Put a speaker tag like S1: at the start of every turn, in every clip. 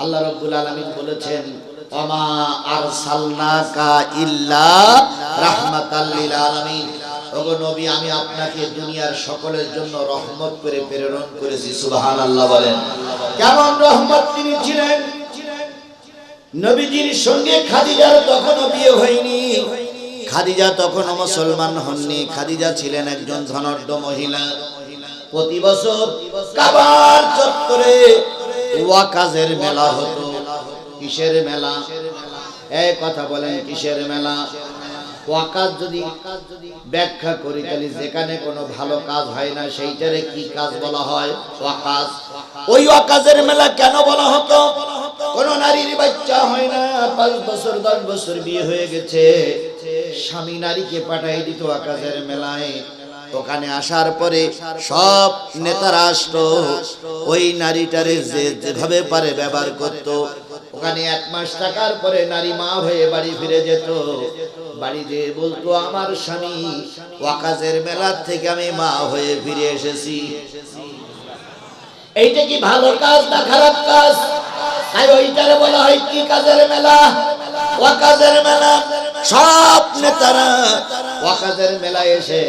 S1: আল্লাহ রব্বুল আলামিন বলেছেন অমা আরসালনাকা ইল্লা রাহমাতাল লিল আলামিন। ওগো নবী, আমি আপনাকে দুনিয়ার সকলের জন্য রহমত করে প্রেরণ করেছি, সুবহানাল্লাহ বলেন। কেমন রহমত তিনি ছিলেন? নবীজির সঙ্গে খাদিজার তখনও বিয়ে হয়নি। খাদিজা তখনও মুসলমান হননি। খাদিজা ছিলেন একজন ধনাঢ্য মহিলা। প্রতি বছর কাবার চত্বরে ওয়াকাজের মেলা হতো। কিসের মেলা? এই কথা বলেন, কিসের মেলা? ওয়াকাজ যদি ব্যাখ্যা করি, তাহলে যেখানে কোনো ভালো কাজ হয় না, সেইটারে কি কাজ বলা হয়? ওয়াকাজ। ওই ওয়াকাজের মেলা কেন বলা হতো? কোন নারীর বাচ্চা হয় না, পাঁচ বছর, দশ বছর বিয়ে হয়ে গেছে। স্বামী নারীকে পাঠাই দিত আকাশের মেলায়। ওখানে আসার পরে সব নেতারা আসতো। ওই নারীটারে যে যেভাবে পারে ব্যবহার করত। ওখানে এক মাস থাকার পরে নারী মা হয়ে বাড়ি ফিরে যেত। বাড়ি যেয়ে বলতো, আমার স্বামী, ওয়াকাজের মেলার থেকে আমি মা হয়ে ফিরে এসেছি। এইটা কি ভালো কাজ না খারাপ কাজ? তাই ওইটারে বলা হয় কি কাজের মেলা? ওয়াকাজের মেলা। সব নেতারা ওয়াকাজের মেলা এসে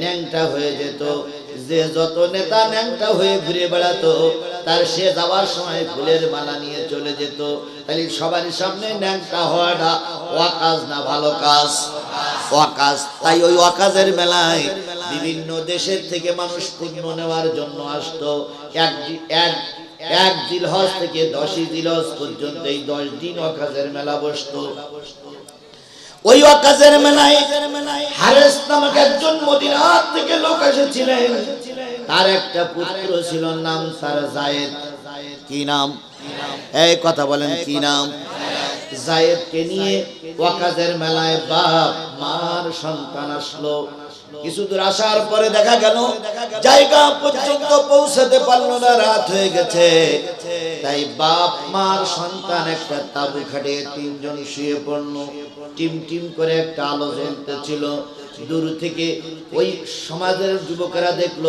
S1: ন্যাংটা হয়ে যেত। যে যত নেতা ন্যাংটা হয়ে ঘুরে বেড়াতো, তার সে যাওয়ার সময় ফুলের মালা নিয়ে চলে যেত। তাহলে সবার সামনে ন্যাংটা হওয়াটা ওয়াকাজ না ভালো কাজ? ওয়াকাজ। তাই ওই ওয়াকাজের মেলায় বিভিন্ন দেশের থেকে মানুষ পুণ্য নেওয়ার জন্য আসতো। এক এক এক জিলহজ থেকে দশই জিলহজ পর্যন্ত এই দশ দিন ওয়াকাজের মেলা বসতো। ওই ওয়াকাজের মেলায় হারেস নামক একজন মদিনার থেকে লোক এসেছিলেন। তার একটা পুত্র ছিল, নাম তার জায়েদ। কি নাম? এই কথা বলেন, কি নাম? জায়েদকে নিয়ে ওয়াকাজের মেলায় বাপ, মার সন্তান আসলো। কিছু দূর আসার পরে দেখা গেল, জায়গা পর্যন্ত পৌঁছাতে পারল না, রাত হয়ে গেছে। তাই বাপ, মার, সন্তান একটা তাবু খাটিয়ে তিনজন শুয়ে পড়ল। টিম টিম করে একটা আলো জ্বলতেছিল। দূর থেকে ওই সমাজের যুবকেরা দেখল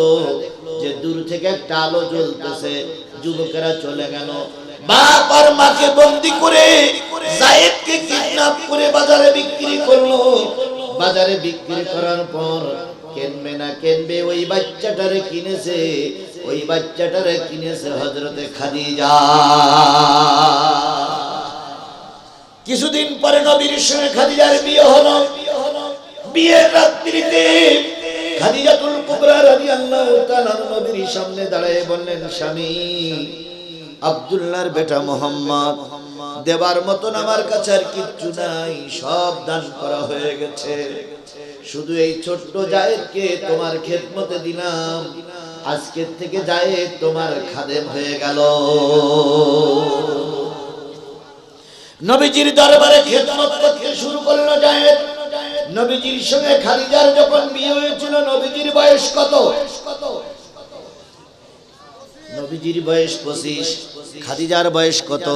S1: যে দূর থেকে একটা আলো জ্বলতেছে। যুবকেরা চলে গেল। বাপ আর মাকে বন্দি করে জায়েদকে কিডন্যাপ করে বাজারে বাজারে বিক্রি করার পর কেনবে না কেনবে ওই বাচ্চাটারে কিনেছে, ওই বাচ্চাটারে কিনেছে হজরতে খাদিজা। কিছুদিন পরে নবীর সঙ্গে খাদিজার বিয়ে হলো। বিয়ের রাত্রিতে খাদিজাতুল কুবরা রাদিয়াল্লাহু তাআলা নবীর সামনে দাঁড়ায় বললেন, স্বামী, আব্দুল্লাহর বেটা মোহাম্মদ দেবার মতন আমার কাছে আর কিচ্ছু নাই, সব দান করা হয়ে গেছে। শুধু এই ছোট্ট জায়েদকে তোমার খেদমতে দিলাম। আজকের থেকে জায়েদ তোমার খাদেম হয়ে গেল। নবীজির দরবারে খেদমত করতে শুরু করল জায়েদ। নবীজির সঙ্গে খাদিজার যখন বিয়ে হয়েছিল, নবীজির বয়স কত? নবীজির বয়স পঁচিশ খাদিজার বয়স কত?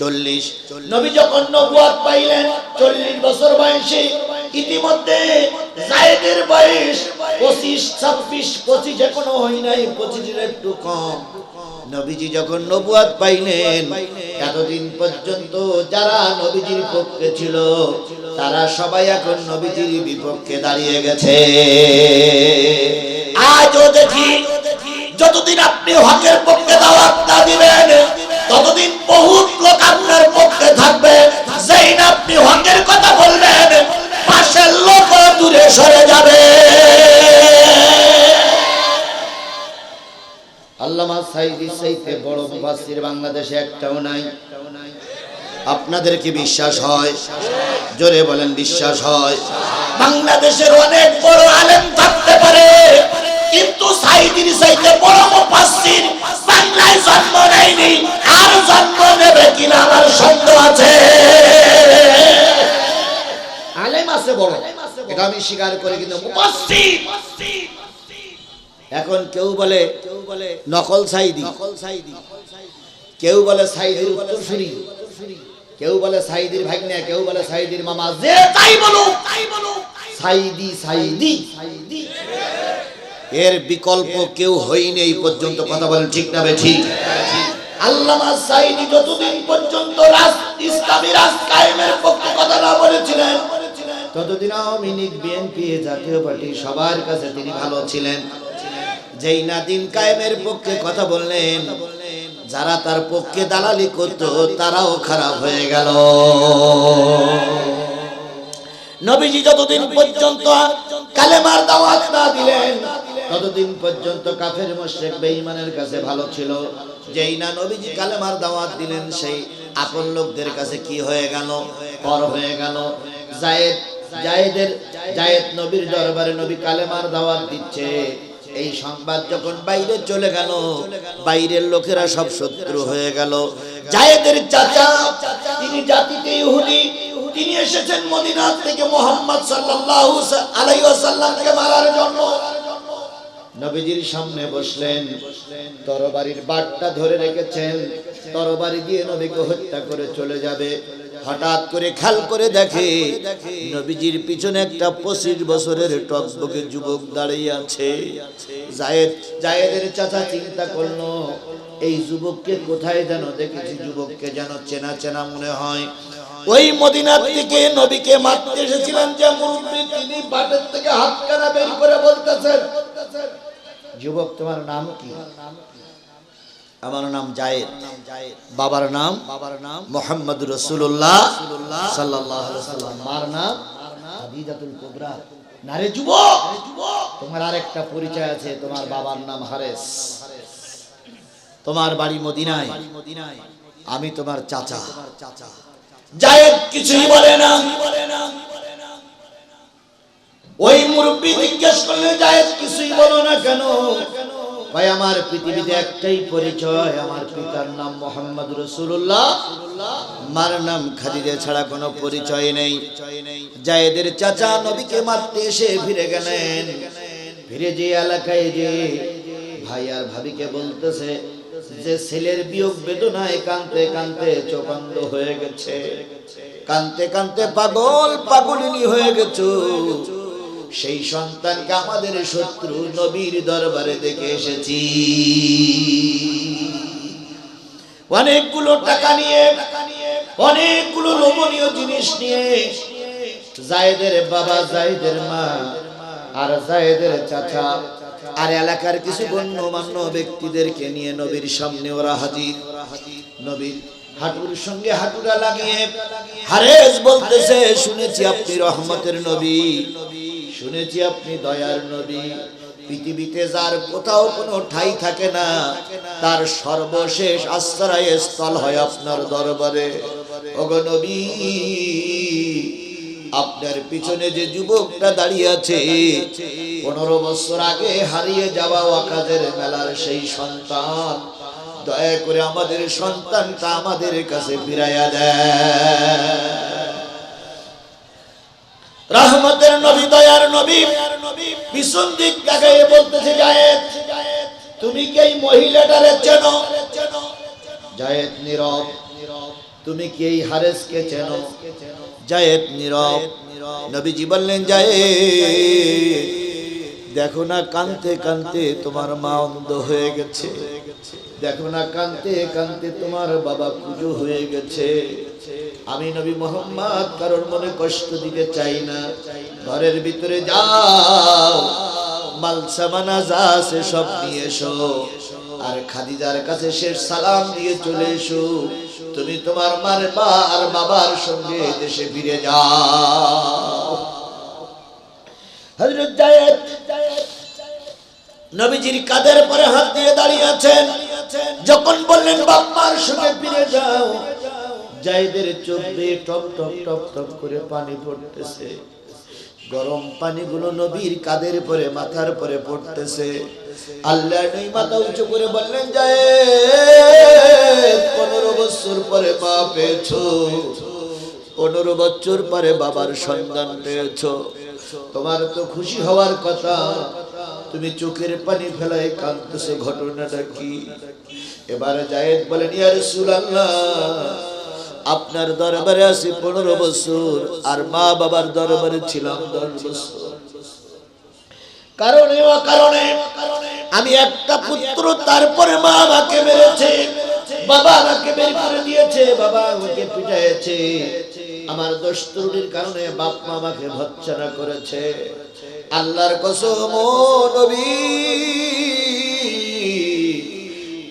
S1: চল্লিশ। নবী যখন নবুয়াত পাইলেন চল্লিশ বছর বয়সে ইতিমধ্যে জায়েদের বয়স পঁচিশ ছাব্বিশ পঁচিশ এখনও হয় নাই পঁচিশের একটু কম। নবীজি যখন নবুয়াত পাইলেন এতদিন পর্যন্ত যারা নবীজির পক্ষে ছিল তারা সবাই এখন নবীজির বিপক্ষে দাঁড়িয়ে গেছে। আজও দেখি যতদিন আপনি হকের পক্ষে দাওয়াত না দিবেন ততদিন বহুত লোক আপনার পক্ষে থাকবে। যেই না আপনি হকের কথা বলবেন পাশের লোক দূরে সরে যাবে। আল্লামা সাইদি সাইতে বড় মুফাসসির বাংলাদেশে একটাও নাই। আপনাদের কি বিশ্বাস হয় জোরে বলেন বিশ্বাস হয়। বাংলাদেশের অনেক বড় আলেম থাকতে পারে। কিন্তু সাইদির সাইতে বড় মুফাসসির বাংলায় জন্ম নেয়নি আর জন্ম নেবে কিনা আমার সন্দেহ আছে। আলেম আছে বড় এটা আমি স্বীকার করি কিন্তু মুফাসসির এখন কেউ বলে কেউ বলে নকল সাইদি। নকল সাইদি। কেউ বলে সাইদির উত্তরসূরি কেউ বলে সাইদির ভাগ্নে কেউ বলে সাইদির মামা। যে তাই বলো তাই বলো সাইদি। সাইদি সাইদি। এর বিকল্প কেউ হয়নি এই পর্যন্ত কথা বলেন ঠিক না বে ঠিক? আল্লামা সাইদি যতদিন পর্যন্ত পক্ষে কথা না বলেছিলেন, ততদিন Awami League BNP Jatiya Party, সবার কাছে তিনি ভালো ছিলেন। যেই না দিন কায়েমের পক্ষে কথা বললেন, যারা তার পক্ষে দালালি করত, তারাও খারাপ হয়ে গেল। নবীজি যতদিন পর্যন্ত কালেমার দাওয়াত না দিলেন ততদিন পর্যন্ত কাফের মুশরিক বেঈমানের কাছে ভালো ছিল, যেই না নবীজি কালেমার দাওয়াত দিলেন, সেই আপন লোকদের কাছে কি হয়ে গেল? পর হয়ে গেল। জায়েদ, জায়েদের, জায়েদ নবীর দরবারে নবী কালেমার দাওয়াত দিচ্ছে। এই সংবাদ যখন বাইরে চলে গেল, বাইরের লোকেরা সব শত্রু হয়ে গেল। জায়েদের চাচা, তিনি জাতিতে ইহুদি, তিনি এসেছেন মদিনা থেকে মোহাম্মদ সাল্লাল্লাহু আলাইহি ওয়াসাল্লামকে মারার জন্য। নবীজির সামনে বসলেন। তরবারির বাটটা ধরে রেখেছেন। তরবারি দিয়ে নবীকে হত্যা করে চলে যাবে। হঠাৎ করে খেয়াল করে দেখে নবীজির পিছনে একটা পঁচিশ বছরের টকবকে যুবক দাঁড়িয়ে আছে। জায়েদ, জায়েদের চাচা চিন্তা করল, এই যুবককে কোথায় যেন দেখেছি? যুবককে যেন চেনা চেনা মনে হয়। ওই মদিনার থেকে নবীকে মারতে এসেছিলেন যে মুরব্বী, তিনি বাটের থেকে হাত কানা বের করে বলতেছেন, যুবক, তোমার নাম কি? আমার নাম জায়েদ। বাবার নাম বাবার নাম মোহাম্মদ রসুল্লাহ সাল্লাম মার নাম খাদিজাতুল কুবরা। নারে যুবক, তোমার আরেকটা পরিচয় আছে, তোমার বাবার নাম হারেস। তোমার বাড়ি মদিনায়। আমি তোমার চাচা চাচা। জায়েদ কিছুই বলে না। ওই জিজ্ঞেস করলে কিছুই বলো না কেন? ভাই, আমার পৃথিবীতে একটাই পরিচয়। আমার পিতার নাম মোহাম্মদ রসুল্লাহ মার নাম খাদিজা ছাড়া কোনো পরিচয় নেই। জায়েদের চাচা নবীকে মারতে এসে ফিরে গেলেন। ফিরে যে এলাকায় যে ভাই আর ভাবিকে বলতেছে যে ছেলের বিয়োগ বেদনায় কানতে কানতে চোখান্দ হয়ে গেছে। কানতে কানতে পাগল পাগলিনী হয়ে গেছো। সেই সন্তানকে আমাদের শত্রু নবীর দরবারে দেখে এসেছি। অনেকগুলো টাকা নিয়ে, অনেকগুলো লোভনীয় জিনিস নিয়ে জায়েদের বাবা, জায়েদের মা আর জায়েদের চাচা আর এলাকার কিছু গণ্যমান্য ব্যক্তিদেরকে নিয়ে নবীর সামনে ওরা হাজির। নবীর হাঁটুর সঙ্গে হাঁটুরা লাগিয়ে হারেস বলতেছে, শুনেছি আপনি রহমতের নবী, শুনেছি আপনি দয়ার নবী। পৃথিবীতে যার কোথাও কোনো ঠাই থাকে না, তার সর্বশেষ আশ্রয় স্থল হয় আপনার দরবারে। ওগো নবী আপনার পিছনে যে যুবকটা দাঁড়িয়ে আছে, পনেরো বছর আগে হারিয়ে যাওয়া ওয়াকাজের মেলার সেই সন্তান, দয়া করে আমাদের সন্তানটা আমাদের কাছে ফিরাইয়া দেয়। রহমতের নবী, দয়ার নবী পিছন দিক দেখাইয়ে বলতেছে, জায়েদ, তুমি কি এই মহিলাটারে চেনো? জায়েদ নীরব, তুমি কি এই হারেসকে চেনো? জায়েদ নীরব। নবীজি বললেন, জায়েদ, দেখো না কানতে কানতে তোমার মা অন্ধ হয়ে গেছে। দেখো না কানতে কানতে তোমার বাবা পুজো হয়ে গেছে। আমি নবী মোহাম্মদ কারোর মনে কষ্ট দিতে চাই না। ঘরের ভিতরে যাও মাল সামানা যা সব নিয়ে এসো। আর খাদিজার কাছে শেষ সালাম দিয়ে চলে এসো। তুমি তোমার মার মা বাবার সঙ্গে দেশে ফিরে যাও। নবীজির কাদের পরে হাত দিয়ে দাঁড়িয়ে আছেন। যখন বললেন বাম্মার সঙ্গে ফিরে যাও। জাইদের চোখ দিয়ে টপ টপ টপ টপ করে পানি পড়তেছে। গরম পানিগুলো নবীর কাদের পরে, মাথার পরে পড়তেছে। আল্লাহ নই মাথা উঁচু করে বললেন যায় পনেরো বছর পরে মা পেয়েছ। পনেরো বছর পরে বাবার সন্ধান পেয়েছ। তোমার তো খুশি হওয়ার কথা। তুমি চোখের পানি ফেলায় কাঁদতেছো, ঘটনাটা কি? এবারে জায়েদ বলেন, ইয়া রাসূলুল্লাহ আপনার দরবারে আছি পনেরো বছর, আর মা বাবার দরবারে ছিলাম দশ বছর। কারণে কারণে আমি একটা পুত্র, তারপরে মা আমাকে মেরেছে, বাবা আমাকে বের করে দিয়েছে, বাবা আমাকে পিটাইছে। আমার দোষ ত্রুটির কারণে বাপ মা আমাকে ভৎসনা করেছে। আল্লাহর কসম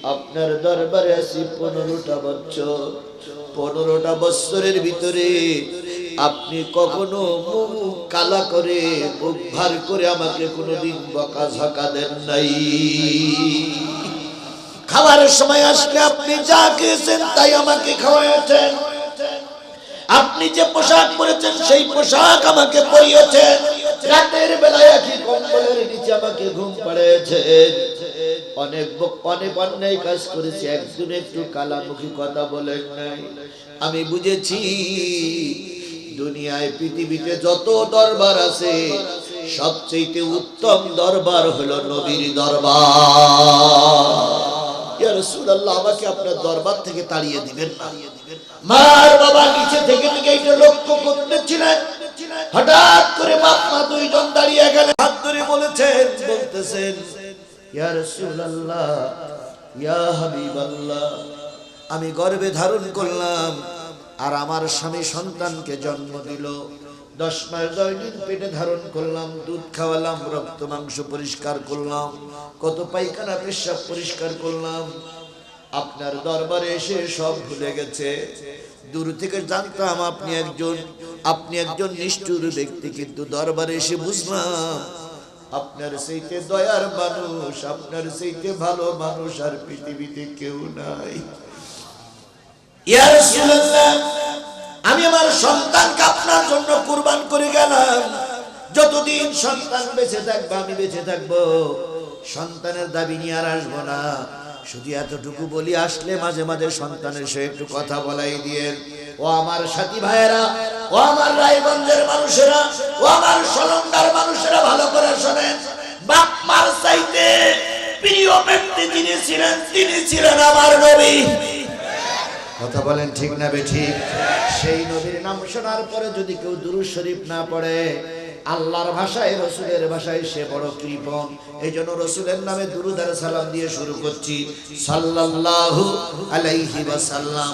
S1: আপনার দরবারে আছি পনেরোটা বছর। পনেরোটা বছরের ভিতরে আপনি কখনো মুখ কালা করে, মুখ ভার করে আমাকে কোনোদিন বকা ঝকা দেন নাই। খাবারের সময় আসলে আপনি যা খেয়েছেন তাই আমাকে খাওয়াইছেন আপনি যে পোশাক পরেছেন সেই পোশাক আমাকে পরিয়েছেন। রাতের বেলায় একই কম্বলের নিচে আমাকে ঘুম পাড়িয়েছেন। অনেক অনেক অন্যায় কাজ করেছি। একজন একটু কালামুখী কথা বলেন নাই। আমি বুঝেছি, দুনিয়ায়, পৃথিবীতে যত দরবার আছে সবচেয়ে উত্তম দরবার হলো নবীর দরবার। আমাকে আপনার দরবার থেকে তাড়িয়ে দিবেন মার বাবা নিচে থেকে থেকে এটা লক্ষ্য করতেছিলেন। হঠাৎ করে বাপ মা দুইজন দাঁড়িয়ে গেলেন। হাত ধরে বলেছেন, বলতেছেন ইয়া আমি গর্ভে ধারণ করলাম, আর আমার স্বামী সন্তানকে জন্ম দিল। দশ মাস, দশ দিন পেটে ধারণ করলাম, দুধ খাওয়ালাম, রক্ত, মাংস পরিষ্কার করলাম, কত পায়খানা, পেশাব পরিষ্কার করলাম। আপনার দরবারে এসে সব ভুলে গেছে। দূর থেকে জানতাম আপনি একজন আপনি একজন নিষ্ঠুর ব্যক্তি, কিন্তু দরবারে এসে বুঝলাম আপনার সেইতে দয়ার মানুষ, আপনার সেইতে ভালো মানুষ আর পৃথিবীতে কেউ নাই। আমি আমার সন্তানকে আপনার জন্য কুরবান করে গেলাম। যতদিন সন্তান বেঁচে থাকব, আমি বেঁচে থাকব। সন্তানের দাবি নিয়ে আর আসব না। শুধু এতটুকু বলি, আসলে মাঝে মাঝে সন্তানের সে একটু কথা বলাই দিয়ে ও আমার সাথী ভাইয়েরা, ও আমার রায়গঞ্জের মানুষেরা, ও আমার সলঙ্গার মানুষেরা ভালো করে শোনেন বাপ মার চাইতে প্রিয় ব্যক্তি যিনি ছিলেন, তিনি ছিলেন আমার নবী। কথা বলেন ঠিক না বেঠিক সেই নবীর নাম শোনার পরে যদি কেউ দুরুদ শরীফ না পড়ে, আল্লাহর ভাষায়, রসুলের ভাষায় সে বড় কৃপণ। এই জন্য রসুলের নামে দুরুদ আর সালাম দিয়ে শুরু করছি। সাল্লাল্লাহু আলাইহি ওয়াসাল্লাম।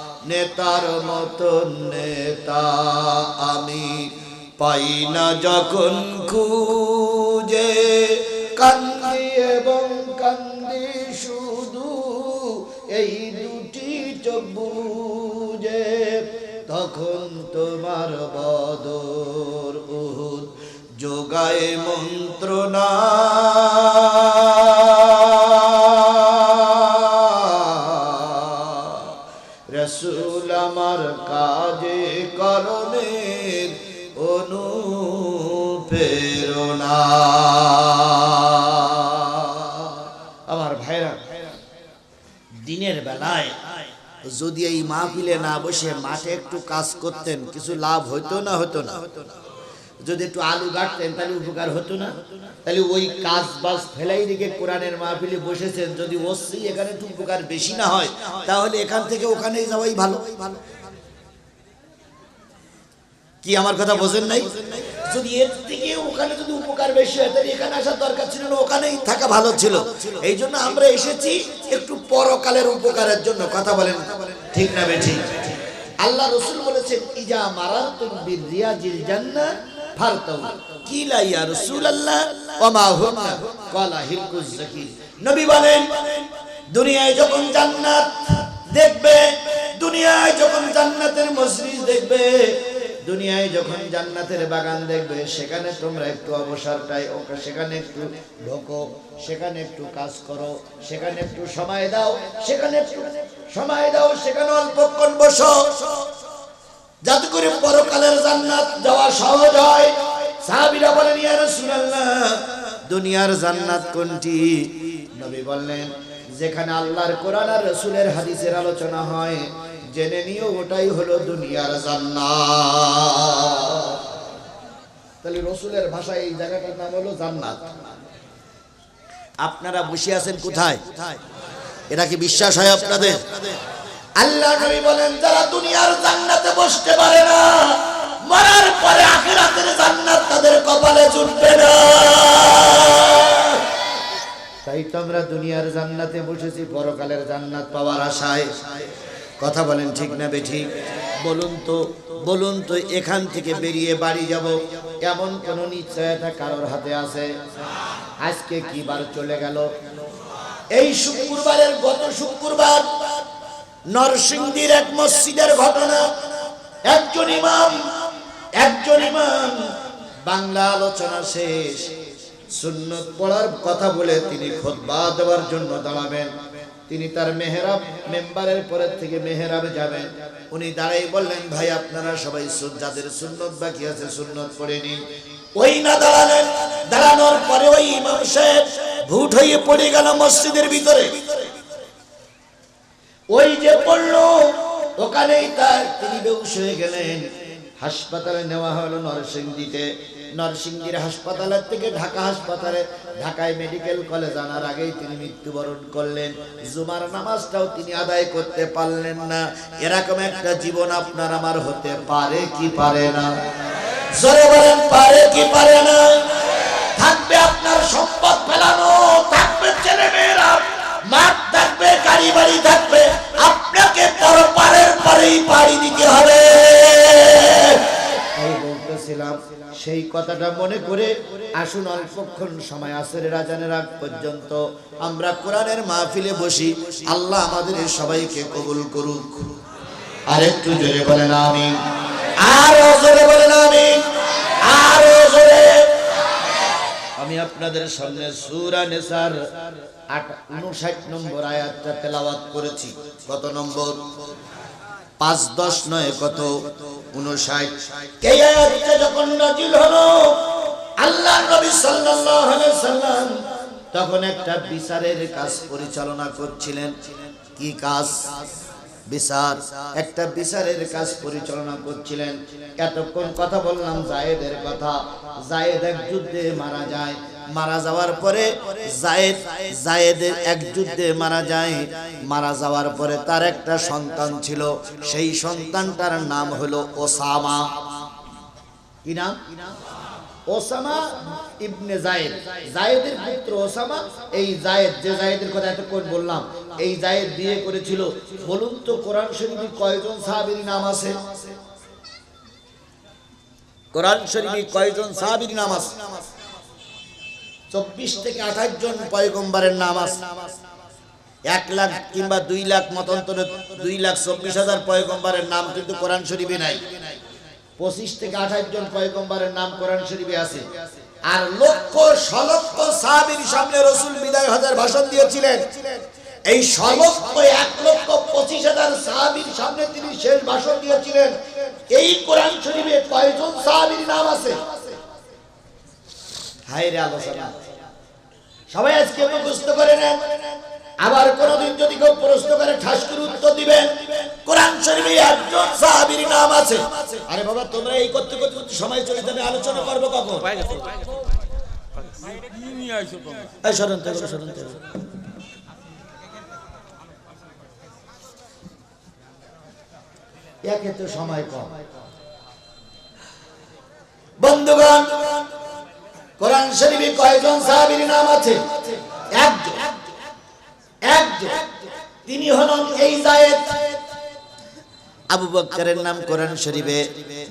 S1: নেতার মতন নেতা আমি পাই না যখন খুঁজে। কান্দি এবং কান্দি শুধু এই দুটি চোখ বুঝে। তখন তোমার বদর উহুদ যোগায় মন্ত্রণা। আমার কাজে করণের অনুপ্রেরণা। আমার ভাইরা, দিনের বেলায় যদি এই মাহফিলে না বসে মাঠে একটু কাজ করতেন, কিছু লাভ হতো না হতো না? যদি একটু আলু কাটতেন তাহলে উপকার হতো না। তাহলে ওই কাজ বাজ ফেলাই রেখে কোরআনের মাহফিলে বসেছেন, যদি ওসি এখানে একটু উপকার বেশি না হয়, তাহলে এখান থেকে ওখানেই যাওয়াই ভালো। কি আমার কথা বোঝেন নাই? যদি এর থেকে ওখানে যদি উপকার বেশি হয়, তাহলে এখানে আসার দরকার ছিল না, ওখানেই থাকা ভালো ছিল। এই জন্য আমরা এসেছি একটু পরকালের উপকারের জন্য। কথা বলেন, ঠিক না বেঠিক? আল্লাহ রসুল বলেছেন, ইজা মারা তুমি রিয়াজিল জান্নাত ফারতাউ। কিলা ইয়া রাসূলুল্লাহ ওয়া মা হুমা? ক্বালা হিলকুজ জাকির। নবী বলেন, দুনিয়ায় যখন জান্নাত দেখবে, দুনিয়ায় যখন জান্নাতের মসজিদ দেখবে, দুনিয়ায় যখন জান্নাতের বাগান দেখবে, সেখানে তোমরা একটু অবসরটাই ওকে সেখানে একটু ঢোকো, সেখানে একটু কাজ করো, সেখানে একটু সময় দাও, সেখানে একটু সময় দাও, সেখানে অল্পক্ষণ বসো। যাতে করে পরকালের জান্নাত যাওয়া সহজ হয়। সাহাবীরা বলেন, ইয়া রাসূলুল্লাহ, দুনিয়ার জান্নাত কোনটি? নবী বললেন, যেখানে আল্লাহর কোরআন আর রসুলের হাদিসের আলোচনা হয়, জেনে নিও ওটাই হলো দুনিয়ার জান্নাত। তাহলে রসুলের ভাষায় এই জায়গাটার নাম হলো জান্নাত। আপনারা বসে আছেন কোথায়? এটা কি বিশ্বাস হয় আপনাদের? আল্লাহ নবী বলেন, যারা দুনিয়ার জান্নাতে বসতে পারে না, মরার পরে আখিরাতের জান্নাত তাদের কপালে জুটবে না। তাই তো আমরা দুনিয়ার জান্নাতে বসেছি, পরকালের জান্নাত পাওয়ার আশায়। কথা বলেন ঠিক না বেঠিক বলুন তো বলুন তো, এখান থেকে বেরিয়ে বাড়ি যাব। এমন কোন নিশ্চয়তা কারোর হাতে আছে? আজকে কি বার চলে গেল? এই শুক্রবারের গত শুক্রবার নরসিংদীর এক মসজিদের ঘটনা। একজন ইমাম একজন ইমাম। বাংলা আলোচনা শেষ। সুন্নত পড়ার কথা বলে তিনি খোদবা দেওয়ার জন্য দাঁড়াবেন। তিনি তার মেহরাব মেম্বারের পরের থেকে মেহরাবে যাবেন। উনি দাঁড়াই বললেন, ভাই, আপনারা সবাই যাদের সুন্নত বাকি আছে সুন্নত পড়ে নিন। ওই না দাঁড়ালেন। দাঁড়ানোর পরে ওই ইমাম সাহেব ভুট হয়ে পড়ে গেল মসজিদের ভিতরে। ওই যে পড়ল, ওখানেই তার তিনি বেউস হয়ে গেলেন। হাসপাতালে নেওয়া হলো নরসিংদীতে। নরসিংদীর হাসপাতালের থেকে ঢাকা হাসপাতালে, ঢাকায় মেডিকেল কলেজ আনার আগেই তিনি মৃত্যুবরণ করলেন। জুমার নামাজটাও তিনি আদায় করতে পারলেন না। এরকম একটা জীবন আপনার আমার হতে পারে কি পারে না? জোরে বলেন, পারে কি পারে না? থাকবে আপনার সম্পদ ফেলানো, থাকবে ছেলে মেয়েরা মাঠ থাকবে গাড়ি বাড়ি থাকবে আপনাকে পরপারের পরেই পাড়ি দিতে হবে। বলতেছিলাম সেই কথাটা মনে করে আসুন অল্পক্ষণ সময় আসরে রাজানের আগ পর্যন্ত। আমরা কোরআনের মাহফিলে বসি আল্লাহ আমাদের সবাইকে কবুল করুক। আর একটু জোরে বলেন আমি আরও জোরে বলেন আমি আরও আমি আপনাদের সামনে সূরা নেসার উনষাট নম্বর আয়াতটা তেলাওয়াত করেছি। কত নম্বর? পাঁচ দশ নয়, কত? উনষাট। এই আয়াতটা যখন নাজিল হলো, আল্লাহ নবী সাল্লাল্লাহু আলাইহি সাল্লাম তখন একটা বিচারের কাজ পরিচালনা করছিলেন। কি কাজ? বিচার। একটা বিচারের কাজ পরিচালনা করছিলেন। এতক্ষণ কথা বললাম জায়েদের কথা। জায়েদ এক যুদ্ধে মারা যায়। মারা যাওয়ার পরে জায়েদ, জায়েদের এক যুদ্ধে মারা যায়। মারা যাওয়ার পরে তার একটা সন্তান ছিল। সেই সন্তানটার নাম হলো ওসামা। কি নাম? ওসামা ইবনে জায়েদ জায়েদের পুত্র ওসামা, এই জায়েদ যে জায়েদের কথা এতক্ষণ বললাম, এই জায়েদ বিয়ে করেছিল। বলুন তো কোরআন শরীফে কয়জন সাহাবীর নাম আছে? কোরআন শরীফে কয়জন সাহাবীর নাম আছে? চব্বিশ থেকে আঠাশ জন পয়গম্বরের নাম আছে। এক লাখ কিংবা দুই লাখ মতান্তরে দুই লাখ চব্বিশ হাজার পয়গম্বরের নাম কিন্তু কোরআন শরীফে নাই। পঁচিশ থেকে আঠাশ জন পয়গম্বরের নাম কোরআন শরীফে আছে। আর লক্ষ সলক্ষ সাহাবীর সামনে রসুল বিদায় হাজার ভাষণ দিয়েছিলেন। এই সলক্ষ এক লক্ষ পঁচিশ হাজার সাহাবীর সামনে তিনি শেষ ভাষণ দিয়েছিলেন। এই কোরআন শরীফে কয়জন সাহাবীর নাম আছে? হায় রে আলোচনা সবাই আজকে মুখস্থ করে নেন। আবার কোনদিন যদি কেউ প্রশ্ন করে ঠাস করে উত্তর দিবেন কোরআন শরীফে একজন সাহাবীর নাম আছে। আরে বাবা তোমরা এই করতে করতে করতে সময় চলে যাবে আলোচনা করব কখন। একে তো সময় কম। বন্ধুগণ কোরআন শরীফে কয়জন সাহাবীর নাম আছে? একজন। একজন। তিনি হলেন এই জায়েদ। আবু নাম কোরআন শরীফে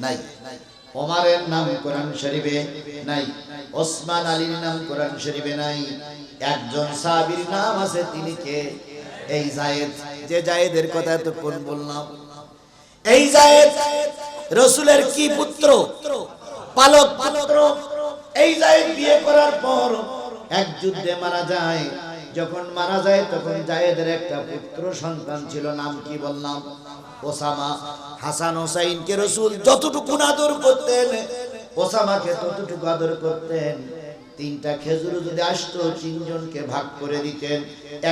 S1: নাই। ওমারের নাম কোরআন শরীফে নাই। ওসমান আলীর নাম কোরআন শরীফে নাই। একজন সাহাবীর নাম আছে তিনি কে? এই জায়েদ। যে জায়েদের কথা এতক্ষণ বললাম। এই জায়েদ রসুলের কি পুত্র? পালক পুত্র? এই জায়েদ বিয়ে করার পর এক যুদ্ধে মারা যায়। যখন মারা যায়, তখন জায়েদের একটা পুত্র সন্তান ছিল, নাম কি বললাম? ওসামা। হাসান হোসাইনকে রসুল যতটুকু আদর করতেন, ওসামাকে ততটুকু আদর করতেন, তিনটা খেজুর যদি আসতো, তিনজনকে ভাগ করে দিতেন।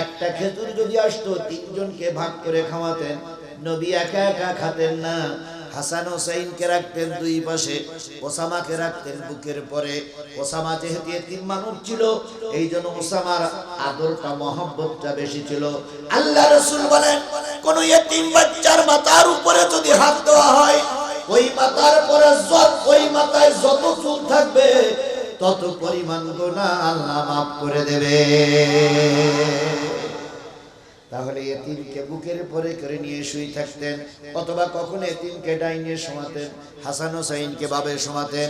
S1: একটা খেজুর যদি আসতো, তিনজনকে ভাগ করে খাওয়াতেন। নবী একা একা খাতেন না। হাসান হোসাইনকে রাখতেন দুই পাশে, ওসামাকে রাখতেন বুকের পরে। ওসামা যেহেতু তিন মানুষ ছিল এই জন্য ওসামার আদরটা, মহব্বতটা বেশি ছিল। আল্লাহ রসুল বলেন, কোন এতিম বাচ্চার মাথার উপরে যদি হাত দেওয়া হয়, ওই মাথার পরে ওই মাথায় যত চুল থাকবে, তত পরিমাণ গোনা আল্লাহ মাফ করে দেবে। তাহলে এতিমকে বুকের পরে করে নিয়ে শুয়ে থাকতেন, অথবা কখনো এতিমকে ডাইনে শোমাতেন, হাসান হোসাইনকে বাবে শোমাতেন।